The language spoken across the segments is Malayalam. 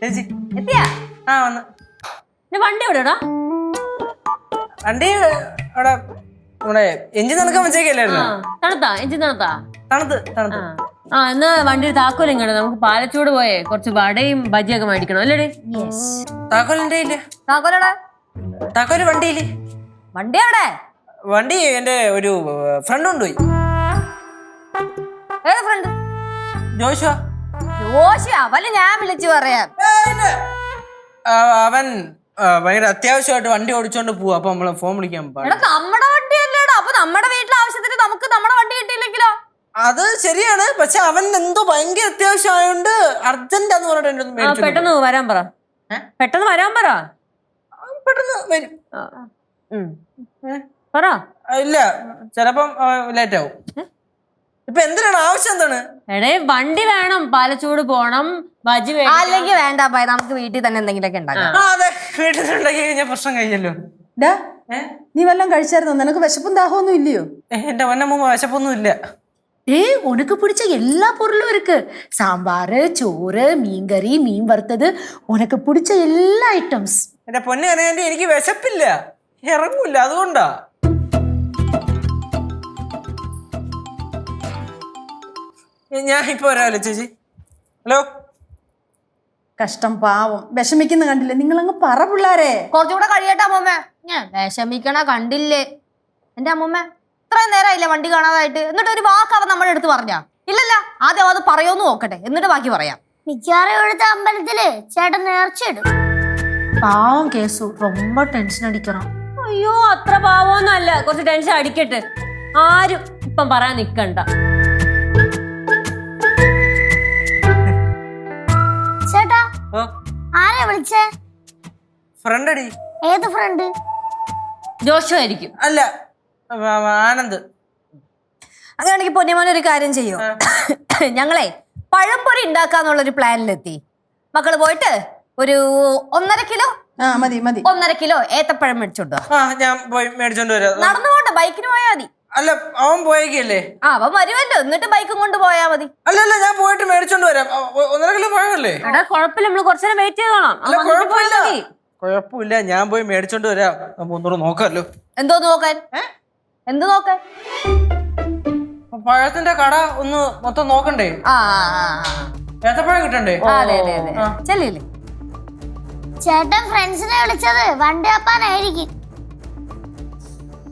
ചേച്ചി. എത്തിയാ? ആ വന്ന്. എന്റെ വണ്ടി എവിടെടാ വണ്ടി അവിടെ നമ്മുടെ എഞ്ചിൻ നടക്കാൻ വെച്ചേക്കല്ലായിരുന്നു? തണുത്താ? എഞ്ചിൻ തണുത്താ? തണുത്ത് തണുത്ത്. ആ. എന്നാ വണ്ടി താക്കോൽ ഇങ്ങോട്ട് നമുക്ക് പാലച്ചൂട് പോയേ കുറച്ച് വടയും ബജിയൊക്കെ മേടിക്കണം അല്ലേ താക്കോലിന്റെ ഇല്ല താക്കോലടെ താക്കോൽ വണ്ടിയിൽ. വണ്ടി എവിടെ? വണ്ടി എന്റെ ഒരു ഫ്രണ്ട് കൊണ്ടുപോയി. ഏത് ഫ്രണ്ട്? ജോഷുവ. ജോഷി ഞാൻ വിളിച്ചു പറയാം. അവൻ ഭയങ്കര അത്യാവശ്യമായിട്ട് വണ്ടി ഓടിച്ചോണ്ട് പോവാ അപ്പൊ നമ്മളെ ഫോൺ വിളിക്കാൻ പാടില്ല. നമ്മുടെ വണ്ടി അല്ലേടാ അപ്പൊ നമ്മുടെ വീട്ടിലെ ആവശ്യത്തിന് നമുക്ക് നമ്മുടെ വണ്ടി കിട്ടിയില്ലെങ്കിലോ? അത് ശരിയാണ് പക്ഷെ അവൻ എന്തോ ഭയങ്കര അത്യാവശ്യമായോണ്ട് അർജന്റ് എന്ന് പറഞ്ഞിട്ട് പെട്ടെന്ന് വരാൻ പറ? പെട്ടെന്ന് വരാൻ പറ. പെട്ടെന്ന് വരും. പറ. ഇല്ല ചിലപ്പം ലേറ്റ് ആവും ഇപ്പൊ എന്തിനാണ് ആവശ്യം എന്താണ് എടേ വണ്ടി വേണം പാലച്ചൂട് പോണം ബജി അല്ലെങ്കിൽ വേണ്ട പയ നമുക്ക് വീട്ടിൽ തന്നെ എന്തെങ്കിലുമൊക്കെ ഉണ്ടാക്കാം ആ അതെ വീട്ടിലുണ്ടാക്കി കഴിഞ്ഞാൽ പ്രശ്നം കഴിഞ്ഞല്ലോ ഡാ ഏ? നീ വല്ലതും കഴിച്ചായിരുന്നോ നിനക്ക് വിശപ്പും ദാഹമൊന്നും ഇല്ലയോ ഏ, എന്റെ വന്നമ്മ വിശപ്പൊന്നും ഇല്ല ஏய் உனக்கு பிடிச்ச எல்லா பொருளும் இருக்கு சாம்பார் சோறு மீன் கறி மீன் வறுத்தது உனக்கு பிடிச்ச எல்லா ஐட்டம்ஸ் എന്റെ പൊന്നെ അറിയാണ്ട് എനിക്ക് വിശപ്പില്ല ഇറങ്ങൂല അതുകൊണ്ടാ ഞാൻ ഇപ്പൊ വരാമല്ലോ ചേച്ചി ഹലോ കഷ്ടം പാവം വിഷമിക്കുന്ന കണ്ടില്ലേ നിങ്ങൾ അങ്ങ് പറ പിള്ളാരെ കുറച്ചുകൂടെ കഴിയട്ടെ അമ്മൂമ്മ ഞാൻ വിഷമിക്കണ കണ്ടില്ലേ എന്റെ അമ്മൂമ്മ ഇത്രയും നേരമായില്ലേ വണ്ടി കാണാതായിട്ട് എന്നിട്ട് ഒരു വാക്ക് അവൻ നമ്മുടെ അടുത്ത് പറഞ്ഞാ ഇല്ലല്ല ആദ്യം അത് പറയുമെന്ന് നോക്കട്ടെ എന്നിട്ട് ബാക്കി പറയാം മിക്കവാറും ഇവിടുത്തെ അമ്പലത്തില് ചേട്ടൻ നേർച്ചയിടും പാവം കേസു ரொம்ப ടെൻഷൻ അടിക്കണം അയ്യോ അത്ര പാവമൊന്നും അല്ല കുറച്ച് ടെൻഷൻ അടിക്കട്ടെ ആരും ഇപ്പം പറയാൻ നിക്കണ്ട വിളിച്ചേ? ഫ്രണ്ട് അടി ഏത് ഫ്രണ്ട്? ജോഷുമായിരിക്കും അല്ല ആ, ആ, ആനന്ദ്. അങ്ങനെയാണെങ്കിൽ പൊന്നിമോൻ ഒരു കാര്യം ചെയ്യോ? ഞങ്ങളെ പഴംപൊരി ഉണ്ടാക്കാന്നുള്ളൊരു പ്ലാനിലെത്തി. മക്കൾ പോയിട്ട് ഒരു ഒന്നര കിലോ? ആ മതി മതി. ഒന്നര കിലോ ഏത്തപ്പഴം മേടിച്ചോണ്ടോ ആ ഞാൻ പോയി മേടിച്ചോണ്ട് വരാം. നടന്നു പോണ്ട ബൈക്കിന് പോയാൽ മതി. അല്ല അവൻ പോയേക്കല്ലേ? ആ അവൻ വരുമല്ലോ. എന്നിട്ട് ബൈക്കും കൊണ്ട് പോയാ മതി. അല്ലല്ല അല്ല ഞാൻ പോയിട്ട് മേടിച്ചോണ്ട് വരാം. ഒ- ഒ- ഒന്നര കിലോ പഴമല്ലേ? എടാ കുഴപ്പമില്ല. നമ്മൾ കുറച്ചു നേരം വെയിറ്റ് ചെയ്തോളാം. അല്ല പോയാ കുഴപ്പമില്ല. മതി. കുഴപ്പമില്ല. ഞാൻ പോയി മേടിച്ചോണ്ട് വരാം. നമുക്ക് ഒന്നുകൂടെ നോക്കാമല്ലോ. എന്തോ നോക്കാൻ? എന്ത് നോക്കാൻ? അപ്പൊ പഴത്തിന്റെ കട ഒന്ന് മൊത്തം നോക്കണ്ടേ? ആ ആ, ആ, ആ. ഏത്തപ്പഴം കിട്ടണ്ടേ? ആ, അതെ അതെ അതെ. ചെല്ലില്ലേ ചേട്ടൻ ഫ്രണ്ട്സിനെ വിളിച്ചത് വണ്ടി അപ്പാനായിരിക്കും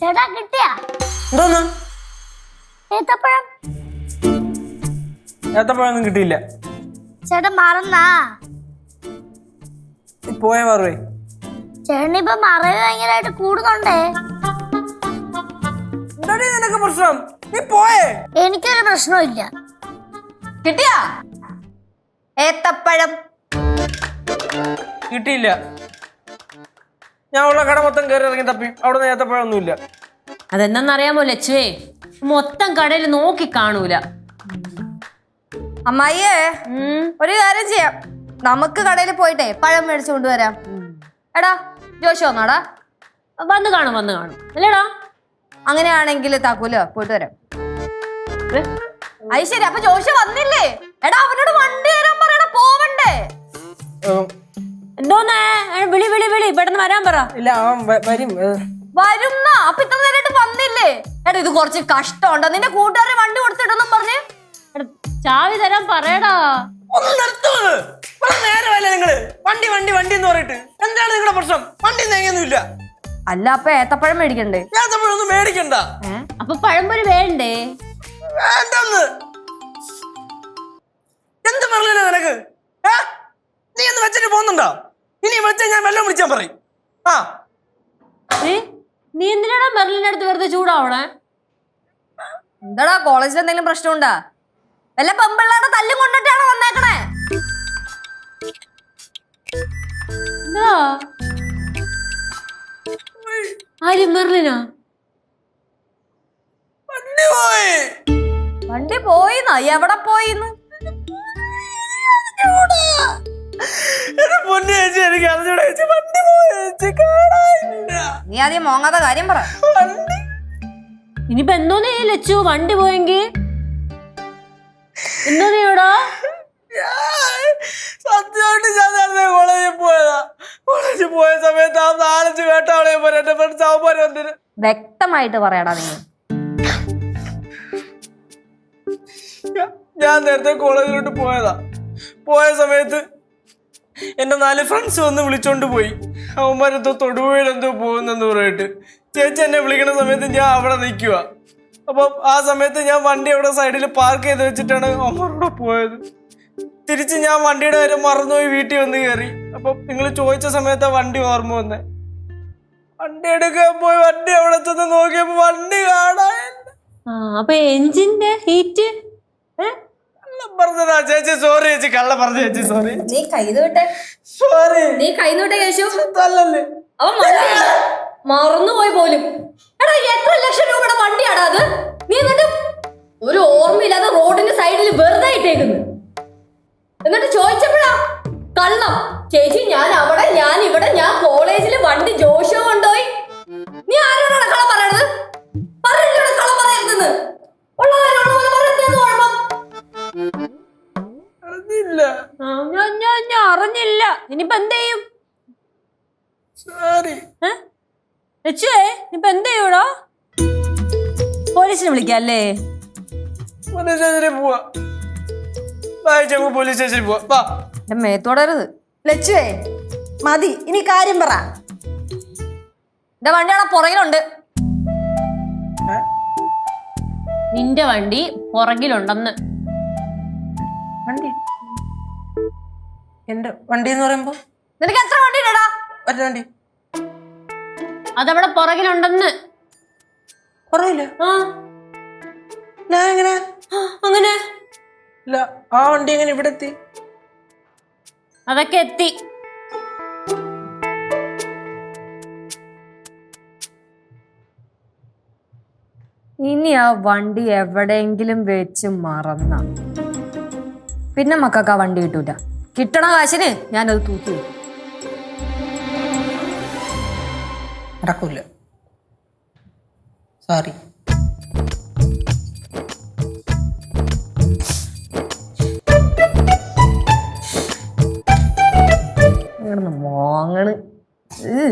ചേട്ടാ കിട്ടിയാ? എന്തോന്ന്? ഏത്തപ്പഴം. ഏത്തപ്പഴമൊന്നും കിട്ടിയില്ല. ചേട്ടൻ മറന്നാ? പോയ മാറുവേ ചേട്ടനിപ്പൊ മറവി ഭയങ്കരമായിട്ട് കൂടുന്നുണ്ടേ. എന്താടി നിനക്ക് പ്രശ്നം? നീ പോയേ. എനിക്കൊരു പ്രശ്നമില്ല കിട്ടിയാ? ഏത്തപ്പഴം. കിട്ടിയില്ല. ഞാൻ ഉള്ള കട മൊത്തം കയറി ഇറങ്ങി തപ്പി. അവിടെ നിന്ന് ഏത്തപ്പഴമൊന്നുമില്ല അതെന്താന്നറിയാമോ ലച്ചുവേ? മൊത്തം കടയിൽ നോക്കി കാണൂല. അമ്മായിയേ. ഒരു കാര്യം ചെയ്യാം. നമുക്ക് കടയിൽ പോയിട്ടേ പഴം മേടിച്ചു കൊണ്ടുവരാം. എടാ ജോഷി വന്നാടാ. വന്ന് കാണും വന്ന് കാണും. അല്ലേടാ അങ്ങനെയാണെങ്കിൽ താക്കൂലോ പോയിട്ട് വരാം. അത് ശരി അപ്പൊ ജോഷി വന്നില്ലേ? എടാ അവനോട് വണ്ടി തരാൻ പറയണ പോവണ്ടേ? എന്തോന്നേ? ഏ, വിളി വിളി വിളി. പെട്ടെന്ന് വരാൻ പറ. ഇല്ല അവൻ വ- വരും. ഏ, വരുന്ന? അപ്പൊ ഇത്ര നേരമായിട്ട് വന്നില്ലേ? എടാ ഇത് കുറച്ച് കഷ്ടമുണ്ടോ? നിന്റെ കൂട്ടുകാരെ വണ്ടി കൊടുത്തിട്ടെന്നും പറഞ്ഞ്? എടാ, ചാവി തരാൻ പറയടാ. ഒന്ന് നിർത്തുന്നത് നേരമല്ലേ നിങ്ങൾ? വണ്ടി വണ്ടി വണ്ടി എന്ന് പറയിട്ട് എന്താണ് നിങ്ങളുടെ പ്രശ്നം? വണ്ടി തേങ്ങയൊന്നുമില്ല അല്ല അപ്പൊ ഏത്തപ്പഴം മേടിക്കണ്ടേ? ഏത്തപ്പഴമൊന്നും മേടിക്കണ്ട. അപ്പൊ പഴംപൊരി വേണ്ടേ? വേണ്ടെന്ന്. എന്ത് പറഞ്ഞില്ല നിനക്ക്? ഏ? നീ ഒന്ന് വെച്ചിട്ട് പോകുന്നുണ്ടോ? ഇനി വിളിച്ചാൽ ഞാൻ വെള്ളം വിളിച്ചാൻ പറയും. ആ. നീ എന്തിനാടാ മെറിലിന്റെ അടുത്ത് വെറുതെ ചൂടാവണേ? എന്താടാ കോളേജിൽ എന്തെങ്കിലും പ്രശ്നമുണ്ടാ? വല്ല പെമ്പിള്ളാടെ തല്ലും കൊണ്ടിട്ടാണ് വന്നേക്കണേ? എന്താ? ആര് മെർലിനാ? വണ്ടി പോയി. വണ്ടി പോയിന്നോ? എവിടെ പോയിന്ന്? പൊന്നു ചേച്ചി എനിക്ക് അറിഞ്ഞൂടെ ചേച്ചി. വണ്ടി പോയി ചേച്ചി. കാണാനില്ല. നീ ആദ്യം മോങ്ങാത്ത കാര്യം പറ. വണ്ടി. ഇനിയിപ്പോ എന്തോന്നേ ലച്ചു? വണ്ടി പോയെങ്കി? എന്തോ നീടാ ഞാൻ സത്യമായിട്ട് ഞാൻ നേരത്തെ കോളേജിൽ പോയതാ. കോളേജിൽ പോയ സമയത്ത് ആ നാലഞ്ച് വേട്ടാളെ പോലെ എന്റെ ഫ്രണ്ട്സ് അവന്മാര് വന്നിന്. വ്യക്തമായിട്ട് പറയടാ നിങ്ങൾ ഞാൻ നേരത്തെ കോളേജിലോട്ട് പോയതാ. പോയ സമയത്ത് എന്റെ നാല് ഫ്രണ്ട്സ് വന്ന് വിളിച്ചോണ്ട് പോയി. അവന്മാരെന്തോ തൊടുപുഴയിലെന്തോ പോകുന്നെന്ന് പറഞ്ഞിട്ട്. ചേച്ചി എന്നെ വിളിക്കുന്ന സമയത്ത് ഞാൻ അവിടെ നിൽക്കുക അപ്പം ആ സമയത്ത് ഞാൻ വണ്ടി അവിടെ സൈഡിൽ പാർക്ക് ചെയ്ത് വെച്ചിട്ടാണ് അവന്മാരുടെ പോയത്. തിരിച്ച് ഞാൻ വണ്ടിയുടെ കാര്യം മറന്നുപോയി വീട്ടിൽ വന്ന് കയറി. അപ്പം നിങ്ങൾ ചോദിച്ച സമയത്താ വണ്ടി ഓർമ്മ വന്നേ. വണ്ടി എടുക്കാൻ പോയി വണ്ടി അവിടെ ചെന്ന് നോക്കിയപ്പോ വണ്ടി കാണാൻ. അപ്പൊ എഞ്ചിന്റെ ഹീറ്റ് കള്ളം പറഞ്ഞതാ ചേച്ചി. സോറി ചേച്ചി. കള്ള പറഞ്ഞു ചേച്ചി. സോറി നീ സോറി നീ കേശു. തല്ലല്ലേ. അവൻ മറന്നുപോയി പോലും. എടാ എത്ര ലക്ഷം രൂപയുടെ വണ്ടിയാടാ അത്? നീ എന്നിട്ട് ഒരു ഓർമ്മയില്ലാതെ റോഡിന്റെ സൈഡിൽ വെറുതെ ഇട്ടേക്കുന്നു. എന്നിട്ട് ചോദിച്ചപ്പോഴാ കള്ളം. ചേച്ചി ഞാൻ അവിടെ ഞാൻ ഇവിടെ ഞാൻ കോളേജിൽ വണ്ടി ജോഷോ കൊണ്ടുപോയി ഇനിയിപ്പോ എന്ത് ചെയ്യും? സോറി ഏ? ലച്ചുവേ ഇനിയിപ്പോ എന്ത് ചെയ്യൂടാ പോലീസിനെ വിളിക്കാം അല്ലേ? പോലീസ് സ്റ്റേഷനിൽ പോവാ. വായിച്ച് നമുക്ക് പോലീസ് സ്റ്റേഷനിൽ പോവാ. എന്റെ മേത്തോടരുത്. ലച്ചുവേ മതി. ഇനി കാര്യം പറ. എന്റെ വണ്ടി അവിടെ പുറകിലുണ്ട്. നിന്റെ വണ്ടി പുറകിലുണ്ടെന്ന്. എന്റെ വണ്ടി എന്ന് പറയുമ്പോ? നിനക്ക് എത്ര വണ്ടി ഉണ്ടടാ? ഒറ്റ വണ്ടി. അതവിടെ പുറകിലുണ്ടെന്ന്. കുറവില്ല ആ. ഞാൻ എങ്ങനെ? അങ്ങനെ. ഇല്ല ആ വണ്ടി എങ്ങനെ ഇവിടെ എത്തി? അതൊക്കെ എത്തി. ഇനി ആ വണ്ടി എവിടെയെങ്കിലും വെച്ച് മറന്ന. പിന്നെ മക്കൾക്ക് ആ വണ്ടി കിട്ടൂല. കിട്ടണ കാശിന് ഞാനത് തൂത്തു. നടക്കൂല. സോറി മോങ്ങണ്. ഏ